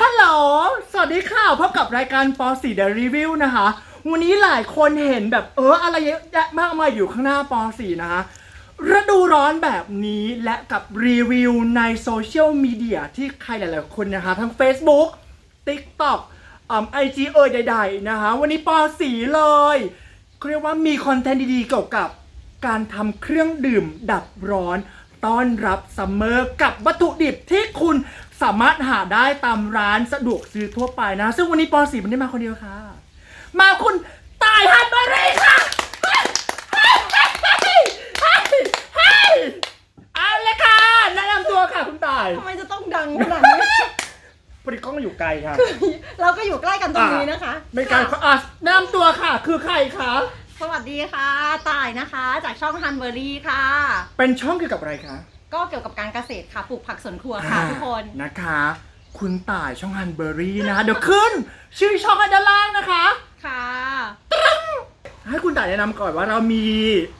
ฮัลโหล สวัสดีค่ะ พบกับรายการป .4 The Review นะคะ วันนี้หลายคนเห็นแบบเอออะไรเยอะแยะมากมายอยู่ข้างหน้าป .4 นะคะ ฤดูร้อนแบบนี้และกับรีวิวในโซเชียลมีเดียที่ใครหลายๆคนนะคะ ทั้ง Facebook TikTok อ่ไอจีเอ่ยใดๆนะคะ วันนี้ป .4 เลยเขาเรียกว่ามีคอนเทนต์ดีๆเกี่ยวกับการทำเครื่องดื่มดับร้อน ต้อนรับซัมเมอร์กับวัตถุดิบที่คุณ สามารถหาได้ตามร้านสะดวกซื้อทั่วไปนะ ซึ่งวันนี้ป .4 มันได้มาคนเดียวค่ะ มาคุณตายฮันเบอรี่ค่ะเฮ้ยเฮ้ยเฮ้ยเฮ้ยเฮ้ยเอาเลยค่ะแนะนำตัวค่ะคุณตาย ทำไมจะต้องดังขนาดนี้ พอดีกล้องอยู่ไกลค่ะ เราก็อยู่ใกล้กันตรงนี้นะคะไม่ไกลค่ะอะแนะนำตัวค่ะ คือใครคะ สวัสดีค่ะต่ายนะคะ จากช่องฮันเบอรี่ค่ะ เป็นช่องเกี่ยวกับอะไรคะ ก็เกี่ยวกับการเกษตรค่ะ ปลูกผักสวนครัวค่ะอ่าทุกคน นะคะ คุณต่ายช่องฮันเบอรี่นะคะเดี๋ยวขึ้น ชื่อช่องให้ด้านล่างนะคะ ค่ะ ให้คุณต่ายแนะนำก่อนว่าเรามี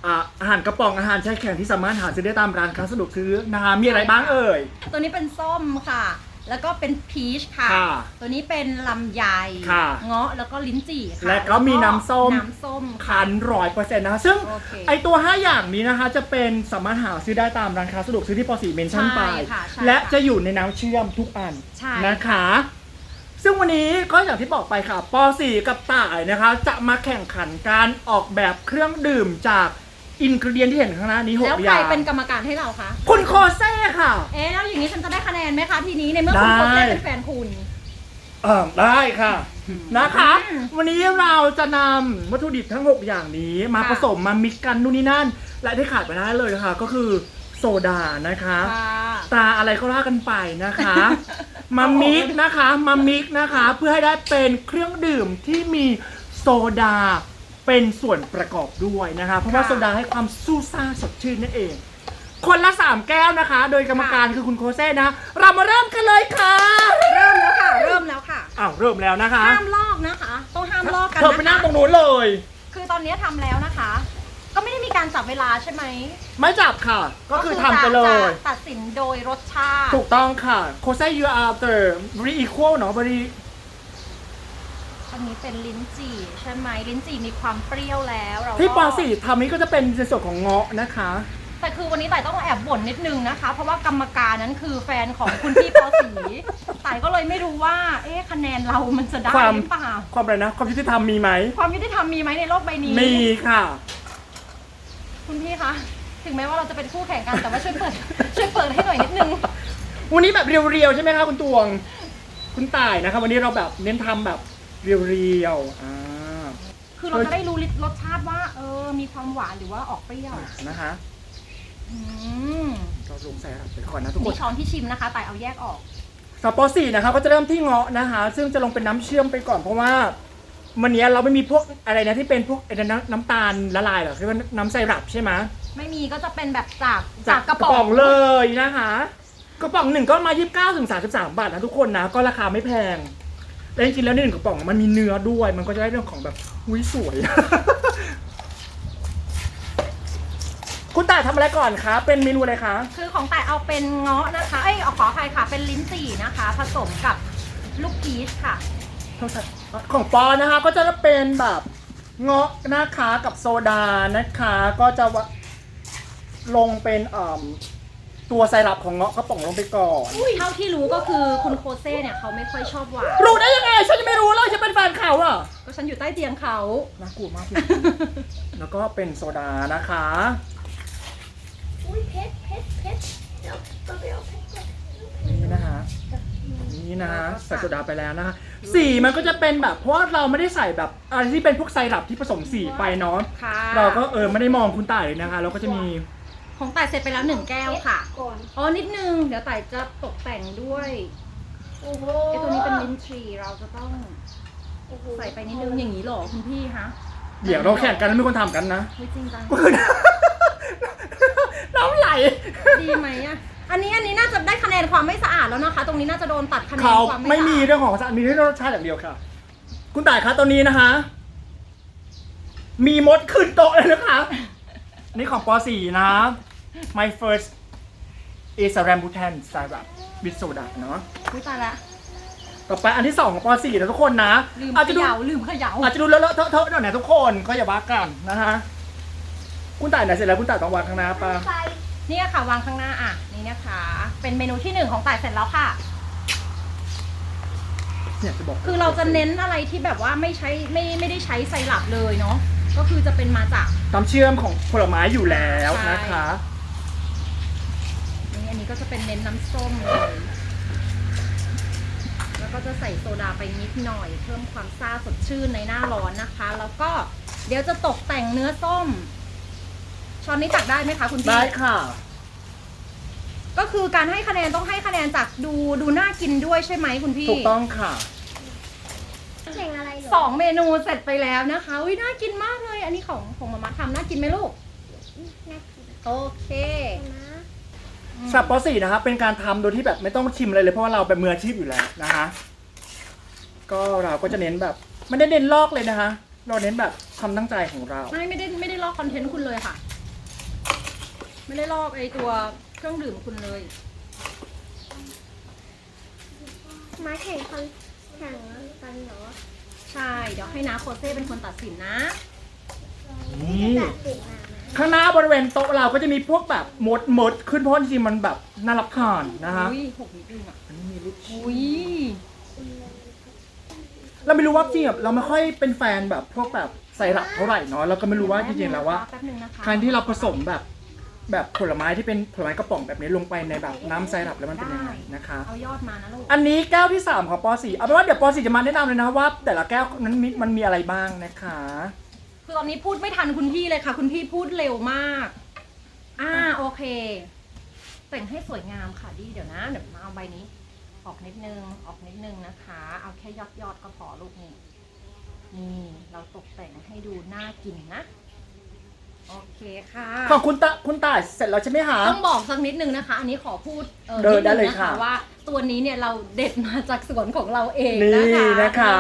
อ่าอาหารกระป๋องอาหารแช่แข็งที่สามารถหาซื้อได้ตามร้านค้าสะดวกซื้อนะคะมีอะไรบ้างเอ่ย ตัวนี้เป็นส้มค่ะ แล้วก็เป็นพีชค่ะ ค่ะตัวนี้เป็นลำไยค่ะเงาะแล้วก็ลิ้นจี่ค่ะและก็มีน้ำส้ม น้ำส้มค่ะ คันร้อยเปอร์เซ็นต์นะคะซึ่งโอเคไอตัว 5 อย่างนี้นะคะ จะเป็นสามารถหาซื้อได้ตามร้านค้าสะดวกซื้อที่ป .4 เมนชั่นใช่ไปค่ะใช่และค่ะจะอยู่ในน้ำเชื่อมทุกอันใช่ นะคะ ซึ่งวันนี้ก็อย่างที่บอกไปค่ะป .4 กับต่ายนะคะ จะมาแข่งขันการออกแบบเครื่องดื่มจาก อินกรีเดียนที่เห็นข้างหน้านี้หแล้วกอใครย่างเป็นกรรมการให้เราคะ คุณโคเซ่ค่ะ เอ๊ะแล้วอย่างนี้ฉันจะได้คะแนนไหมคะทีนี้ในเมื่อคุณได้โคเต้เป็นแฟนคุณ เออได้ค่ะนะคะ อืมวันนี้เราจะนำวัตถุดิบทั้ง 6 อย่างนี้ มาค่ะผสมมามิกกันนู่นนี่นั่น และที่ขาดไปได้เลยค่ะก็คือโซดานะคะค่ะตาอะไรก็ว่ากันไปนะคะ มามิกนะคะ มามิกนะคะ เพื่อให้ได้เป็นเครื่องดื่มที่มีโซดา เป็นส่วนประกอบด้วยนะคะ เพราะว่าค่ะโซดาให้ความสู้ซ่าสดชื่นนั่นเอง คนละ 3 แก้วนะคะ โดยกรรมการคือคุณโคเซ่นะ เรามาเริ่มกันเลยค่ะเริ่มแล้วค่ะ เริ่มแล้วค่ะ อ้าวเริ่มแล้วนะคะห้ามลอกนะคะ ต้องห้ามลอกกันเธอไปนั่นะงตรคะงนู้นเลย คือตอนนี้ทำแล้วนะคะ ก็ไม่ได้มีการจับเวลาใช่ไหม ไม่จับค่ะ ก็คือทำไปเลยจะตัดสินโดยรสชาติ ถูกต้องค่ะ โคเซ่ you are the very equal เนาะ very อันนี้เป็นลิ้นจี่ใช่ไหมลิ้นจี่มีความเปรี้ยวแล้วเราที่ปก็ .4 ทำนี้ก็จะเป็นในส่วนของเงาะนะคะ แต่คือวันนี้ต่ายต้องแอบบ่นนิดนึงนะคะ เพราะว่ากรรมการนั้นคือแฟนของคุณพี่ปอสีต่ายก็เลยไม่รู้ว่า เอ๊ะคะแนนเรามันจะได้ความหรือเปล่า ความอะไรนะ ความยุติธรรมมีไหม ความยุติธรรมมีไหมในโลกใบนี้ มีค่ะ คุณพี่คะ ถึงแม้ว่าเราจะเป็นคู่แข่งกันแต่ว่าช่วยเปิด ช่วยเปิดให้หน่อยนิดนึง วันนี้แบบเรียวๆใช่ไหมคะคุณตวง คุณต่ายนะคะ วันนี้เราแบบเน้นทำแบบ เรียวๆอ่า คือเราจะได้รู้รสชาติว่า เออ มีความหวานหรือว่าออกเปรี้ยวนะคะอืมเราลงใส่ไปก่อนนะทุกคมีน ช้อนที่ชิมนะคะ แต่เอาแยกออก สปอร์สี่นะคะก็จะเริ่มที่เงาะนะคะ ซึ่งจะลงเป็นน้ำเชื่อมไปก่อนเพราะว่าวันนี้เราไม่มีพวกอะไรนะที่เป็นพวกไอ้น้ำน้ำตาลละลายเหรอคือว่าน้ำไซรัปใช่ไหมไม่มีก็จะเป็นแบบจากจากกระป๋องเลยนะคะ กระป๋องหนึ่งก็มา 29ถึง33 บาทนะทุกคนนะ ก็ราคาไม่แพง แต่จริงๆแล้วในหนึ่งกระป๋องมันมีเนื้อด้วย มันก็จะได้เรื่องของแบบหุยสวย คุณต่ายทำอะไรก่อนคะเป็นเมนูอะไรคะคือของแต่เอาเป็นเงาะนะคะ เอ้ยเอาขออภัยค่ะ เป็นลิ้นจี่นะคะ ผสมกับลูกพีชค่ะ ของปอนะคะ ก็จะเป็นแบบเงาะนะคะกับโซดานะคะ ก็จะวะลงเป็นเอ่อ ตัวไซรัปของเงาะกระป๋องลงไปก่อน เท่าที่รู้ก็คือคุณโคเซ่เนี่ยเขาไม่ค่อยชอบหวานรู้ได้ยังไง ฉันยังไม่รู้เลยฉันเป็นแฟนเขาอะก็ฉันอยู่ใต้เตียงเขา น่ากลัวมากเลยแล้วก็เป็นโซดานะคะ อุ้ยเพชรเพชรเพชรเดี๋ยวต้องไปเอาเพชรก่อนนี่นะคะ นี่นะใส่โซดาไปแล้วนะคะสีมันก็จะเป็นแบบเพราะว่าเราไม่ได้ใส่แบบอะไรที่เป็นพวกไซรัปที่ผสมสีไปเนาะค่ะ เราก็เออไม่ได้มองคุณต่ายเลยนะคะ เราก็จะมี ของแต่เสร็จไปแล้วหนึ่งแก้วค่ะ ก่อนอ๋อนิดนึง เดี๋ยวแต่จะตกแต่งด้วยโอ้โหไอตัวนี้เป็นลิ้นจี่เราจะต้องโอ้โหใส่ไปนิดนึงอย่างนี้เหรอคุณพี่ฮะเดี๋ยวเราแข่งกันแล้วมีคนทำกันนะ ไม่จริงจัง น้ำไหล ดีไหมอะ อันนี้อันนี้น่าจะได้คะแนนความไม่สะอาดแล้วนะคะ ตรงนี้น่าจะโดนตัดคะแนนเขาความไม่ไม่สะอาดมีเรื่องของสารมีเรื่องรสชาติอย่างเดียวค่ะ คุณต่ายคะตอนนี้นะคะ มีมดขึ้นโต๊ะเลยนะคะ นี่ของป .4 นะ my first is a rambutan syrup with soda เนาะอุ๊ยตายละ ต่อไปอันที่สองของป .4 นะทุกคนนะลืมอาจเขจะดู ย่าลืมเขย่าอาจจะดูเลอะๆเทอะๆหน่อยนะทุกคนก็อย่าบ้ากันนะฮะคุณต่ายไหนเสร็จแล้วคุณต่ายต้องวางข้างหน้าปะไฟเนี่ยค่ะวางข้างหน้าอะนี่นะคะ เป็นเมนูที่หนึ่งของต่ายเสร็จแล้วค่ะ เนี่ยจะบอกคือเราจะเน้นอะไรที่แบบว่าไม่ใช้ไม่ไม่ได้ใช้ไซรัปเลยเนาะก็คือจะเป็นมาจาก น้ำเชื่อมของผลไม้อยู่แล้วนะคะนี่อันนี้ ก็จะเป็นเน้นน้ำส้มเลยแล้วก็จะใส่โซดาไปนิดหน่อย เพิ่มความซ่าสดชื่นในหน้าร้อนนะคะ แล้วก็เดี๋ยวจะตกแต่งเนื้อส้ม ช้อนนี้ตักได้ไหมคะคุณพี่ ได้ค่ะ ก็คือการให้คะแนนต้องให้คะแนนจากดูดูน่ากินด้วยใช่ไหมคุณพี่ ถูกต้องค่ะ แข่งอะไรเหรอสองเมนูเสร็จไปแล้วนะคะอุ้ยน่ากินมากเลย อันนี้ของของมาม่าทำน่ากินไหมลูก น่ากินโอเคนะ สำหรับป .4 นะครับเป็นการทำโดยที่แบบไม่ต้องชิมอะไรเลยเพราะว่าเราเป็นมืออาชีพอยู่แล้วนะคะ ก็เราก็จะเน้นแบบไม่ได้เน้นลอกเลยนะคะ เราเน้นแบบความตั้งใจของเรา ไม่ไม่ได้ไม่ได้ลอกคอนเทนต์คุณเลยค่ะ ไม่ได้ลอกไอตัวเครื่องดื่มคุณเลย มาแข่งคอนแข่งกันเหรอใช่ เดี๋ยวให้นาโคเซ่เป็นคนตัดสินนะนี่ตัดสินมานะ ข้างหน้าบริเวณโต๊ะเราก็จะมีพวกแบบมดมดขึ้นเพราะจริงๆมันแบบน่ารับทานนะคะอุ้ยหกนิดนึงอะอันนี้มีลูกชิ้นอุ้ยเราไม่รู้ว่าจริงๆแบบเราไม่ค่อยเป็นแฟนแบบพวกแบบใส่หลักเท่าไหร่เนาะเราก็ไม่รู้ว่าจริงๆแล้วว่า แป๊บนึงนะคะการที่เราผสมแบบแบบผลไม้ที่เป็นผลไม้กระป๋องแบบนี้ลงไปในแบบน้ำไซรัปแล้วมันเป็นยังไงนะคะ เอายอดมานะลูก อันนี้แก้วที่ 3 ของป .4 เอาเป็นว่าเดี๋ยวป .4 จะมาแนะนำเลยนะว่า แต่ละแก้วนั้นมีมันมีอะไรบ้างนะคะ คือตอนนี้พูดไม่ทันคุณพี่เลยค่ะ คุณพี่พูดเร็วมาก อ่าโอเค แต่งให้สวยงามค่ะดีเดี๋ยวนะเดี๋ยวมาเอาใบนี้ ออกนิดนึงออกนิดนึงนะคะ เอาแค่ยอดยอดก็พอลูกนี่นี่เราตกแต่งให้ดูน่ากินนะ โอเคค่ะ ของคุณตาคุณตายเสร็จแล้วใช่ไหมคะ ต้องบอกสักนิดนึงนะคะ อันนี้ขอพูดเออเดินนิดได้นึเลยงนะค่ะคะว่าตัวนี้เนี่ยเราเด็ดมาจากสวนของเราเองนี่นะคะนะคะ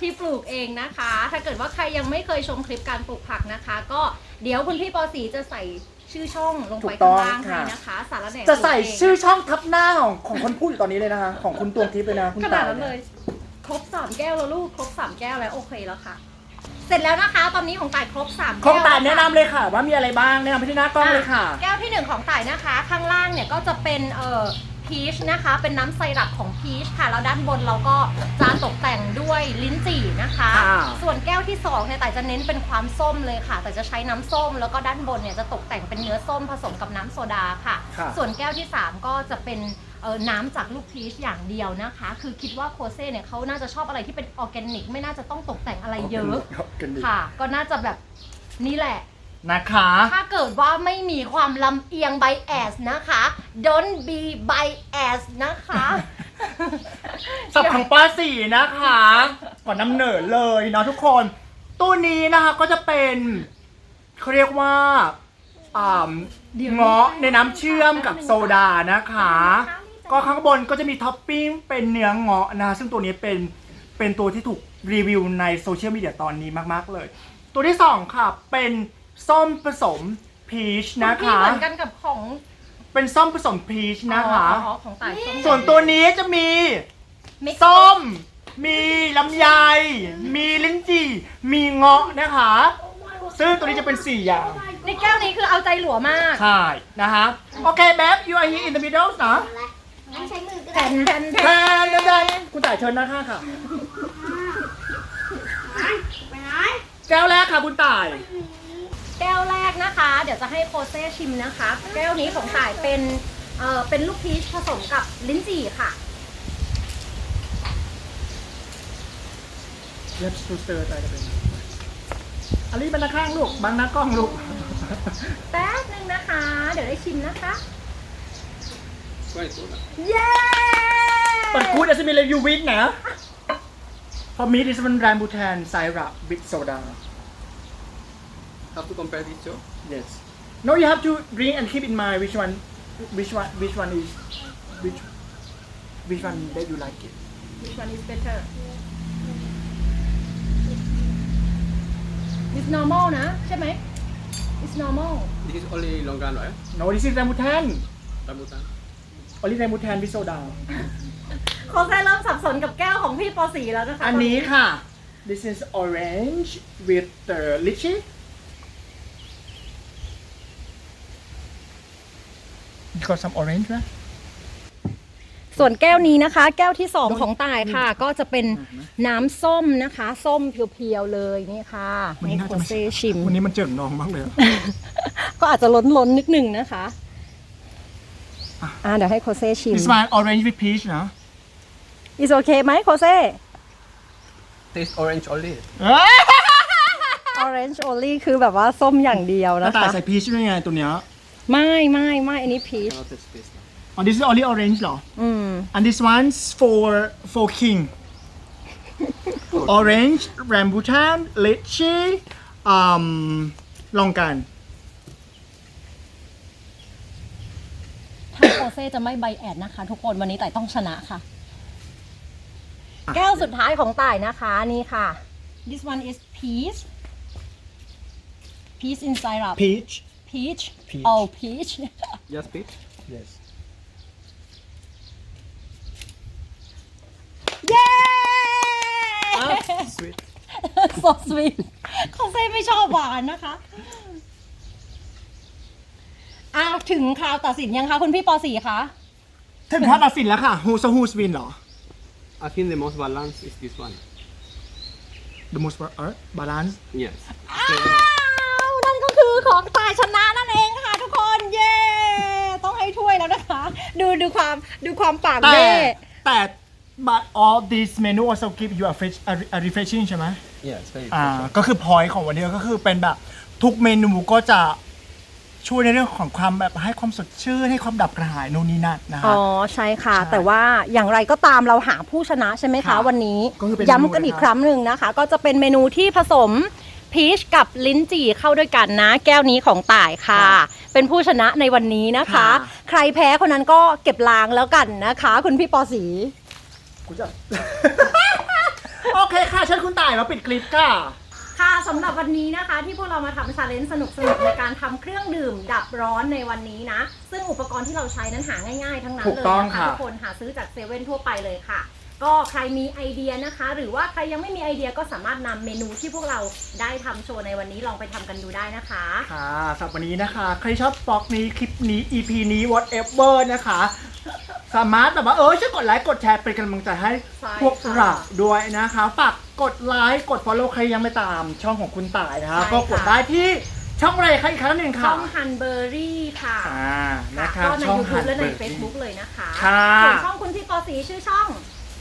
ที่ปลูกเองนะคะ ถ้าเกิดว่าใครยังไม่เคยชมคลิปการปลูกผักนะคะ ก็เดี๋ยวคุณพี่ปอสีจะใส่ชื่อช่องลงไปข้างล่างให้นะคะ สารแหน่จะใส่ปลูกเงชื่อช่องทับหน้าของของคนพูดอยู่ตอนนี้เลยนะคะ ของคุณตวงทิพย์เลยนะคุณขตานาดนั้นเลย ครบสามแก้วแล้วลูก ครบสามแก้วแล้วโอเคแล้วค่ะ เสร็จแล้วนะคะ ตอนนี้ของต่ายครบสามขแก้องวตายล้วแนะค่ะนำเลยค่ะ ว่ามีอะไรบ้างแนะนำไปที่หน้ากล้องเลยค่ะ แก้วที่หนึ่งของต่ายนะคะ ข้างล่างเนี่ยก็จะเป็นเอ่อ พีชนะคะ เป็นน้ำไซรัปของพีชค่ะ แล้วด้านบนเราก็จะตกแต่งด้วยลิ้นจี่นะคะ อ่า ส่วนแก้วที่สองเนี่ยต่ายจะเน้นเป็นความส้มเลยค่ะ แต่จะใช้น้ำส้ม แล้วก็ด้านบนเนี่ยจะตกแต่งเป็นเนื้อส้มผสมกับน้ำโซดาค่ะ ค่ะ ส่วนแก้วที่สามก็จะเป็นเอ่อน้ำจากลูกพีชอย่างเดียวนะคะ คือคิดว่าโคเซ่เนี่ยเขาน่าจะชอบอะไรที่เป็นออร์แกนิก ไม่น่าจะต้องตกแต่งอะไรเยอะ กันดี ค่ะ ก็น่าจะแบบนี่แหละ นะคะ ถ้าเกิดว่าไม่มีความลำเอียง bias นะคะ don't be bias นะคะ สับของป .4 นะคะก่อนนำเหนิดเลยเนาะทุกคนตู้นี้นะคะก็จะเป็นเขาเรียกว่าอ่าเดี๋ยว เงาะในน้ำเชื่อมกับโซดานะคะ ก็ข้างบนก็จะมีท็อปปิ้งเป็นเนื้อเงาะนะซึ่งตัวนี้เป็นเป็นตัวที่ถูกรีวิวในโซเชียลมีเดียตอนนี้มาก ๆ เลย ตัวที่2ค่ะเป็น ส้มผสมพีชนะพี่คะ เหมือนกันกับของเป็นส้มผสมพีชนะคะ อ๋อของต่ายส้มส่วนตัวนี้จะมี Mix ส้ม มีลำไย มีลิ้นจี่ มีเงาะนะคะ ซึ่งตัวนี้จะเป็น4อย่างในแก้วนี้คือเอาใจหลัวมาก ใช่นะคะโอเคแบ๊บ you are here in the middle นะอะไรงั้นใช้มือก็แทได้นแทนแทแทนนแทนคุณต่ายเชิญนะคะค่ะ ไปไหนแก้วแรกค่ะคุณต่าย แก้วแรกนะคะ เดี๋ยวจะให้โคเซ่ชิมนะคะ แก้วนี้ของต่ายเป็นเอ่อเป็นลูกพีชผสมกับลิ้นจี่ค่ะ เล็บสเตอร์ต่ายจะเป็นอันนี้เป็นหน้าข้างลูก บังหน้ากล้องลูก แป๊บนึงนะคะ เดี๋ยวได้ชิมนะคะ Guarda soda. เย้ But good as a meal you win นะ For me this one rambutan syrup with soda Have to compare these two. Yes. No, you have to drink and keep in mind which one, which one, which one is, which, which one that you like it. Which one is better It's normal นะใช่ไหม It's normal This is only longan, right? No, this is rambutan. Rambutan. Only rambutan with soda. โคเซ่เริ่มสับสนกับแก้วของปอสีแล้วนะคะอันนี้ค่ะ this is orange with the lychee you got some orange ไหมส่วนแก้วนี้นะคะ แก้วที่สองของต่ายค่ะ ก็จะเป็นน้ำส้มนะคะ ส้มเพียวๆเลยนี่ค่ะให้โคเซ่ชิม วันนี้มันเจิ่งนองมากเลยอะก็อาจจะล้นล้นๆนิดนึงนะคะ อ่าเดี๋ยวให้โคเซ่ชิม this one orange with peach นะ is okay ไหมโคเซ่ Taste orange only. orange only คือแบบว่าส้มอย่างเดียวแล้วนะตายคะ ใส่ peach ด้วยไงตัวเนี้ย ไม่ไม่ไม่อันนี้ peach Cannot taste taste. อ๋อ this is only orange เหรอ อืม and this one's for for king orange rambutan lychee อืมลองกันถ้าโคเซ่จะไม่ใบแอดนะคะ ทุกคนวันนี้ต่ายต้องชนะค่ะ แก้วสุดท้ายของต่ายนะคะนี่ค่ะ this one is peach peach in syrup peach peach Peach. oh peach Just peach. yes เย้ sweet so sweet โคเซ่ไม่ชอบหวานนะคะ อ้าวถึงคราวตัดสินยังคะคุณพี่ปอสีคะ ถึงท่าตัดสินแล้วค่ะ who so who's win เหรอ I think the most balanced is this one. the most uh, balance Yes. อ้าวนั่นก็ คือของตายชนะนั่นเองค่ะทุกคนเย้ต้องให้ถ้วยแล้วนะคะ ดูดูความดูความปากแต่เบ้แต่ but all this menu also give you a fresh a, a refreshing ใช่ไหม Yes, very อ่า fresh. ก็คือ point ของวันนี้ก็คือเป็นแบบทุกเมนูก็จะช่วยในเรื่องของความแบบให้ความสดชื่นให้ความดับกระหายนู่นนี่นั่นนะอ๋คะ อใช่ค่ะ ใช่แต่ว่าอย่างไรก็ตามเราหาผู้ชนะใช่ไหมคะค่ะวันนี้ก็คือเป็นย้ำกันเมนูอีกนะคะ ครั้งหนึ่งนะคะ ก็จะเป็นเมนูที่ผสม พีชกับลิ้นจี่เข้าด้วยกันนะ แก้วนี้ของต่ายค่ะ เป็นผู้ชนะในวันนี้นะคะ ใครแพ้คนนั้นก็เก็บล้างแล้วกันนะคะ คุณพี่ปอสี กูจะ โอเคค่ะเชิญคุณต่ายมาปิดคลิปค่ะ ค่ะสำหรับวันนี้นะคะ ที่พวกเรามาทำชาเลนจ์สนุกๆในการทำเครื่องดื่มดับร้อนในวันนี้นะ ซึ่งอุปกรณ์ที่เราใช้นั้นหาง่ายๆ ทั้งนั้นถูเลกยต้องนะคะค่ะ ทุกคนหาซื้อจากเซเว่นทั่วไปเลยค่ะ ก็ใครมีไอเดียนะคะ หรือว่าใครยังไม่มีไอเดียก็สามารถนำเมนูที่พวกเราได้ทำโชว์ในวันนี้ลองไปทำกันดูได้นะคะ ค่ะสำหรับวันนี้นะคะ ใครชอบบล็อกนี้คลิปนี้ EP นี้ whatever นะคะ สามารถแบบว่าเออช่วยกดไลค์กดแชร์เป็นกำลังใจให้ใช่พวกค่ะเราด้วยนะคะฝากกดไลค์กด follow ใครยังไม่ตามช่องของคุณต่ายนะคะ ใช่ค่ะ ก็กดได้ที่ช่องอะไรคะอีกครั้งหนึ่งช่ค่ะองฮันเบอรี่ค่ะอ่านะคะก็ใน ช่อง YouTube และใน Hanberry Facebook เลยนะคะค่ะ ส่วนช่องคุณพี่ปอสีชื่อช่อง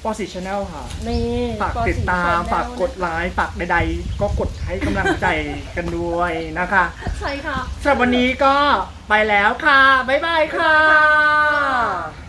ปอสิชแนลค่ะนี่ฝากปอติดสีตาม Channel ฝากกดไลค์ฝากใดๆ ก็กดให้กำลังใจกันด้วยนะคะ ใช่ค่ะสำหรับวันนี้ก็ไปแล้วค่ะ บ๊ายบายค่ะบ๊ายบายค่ะ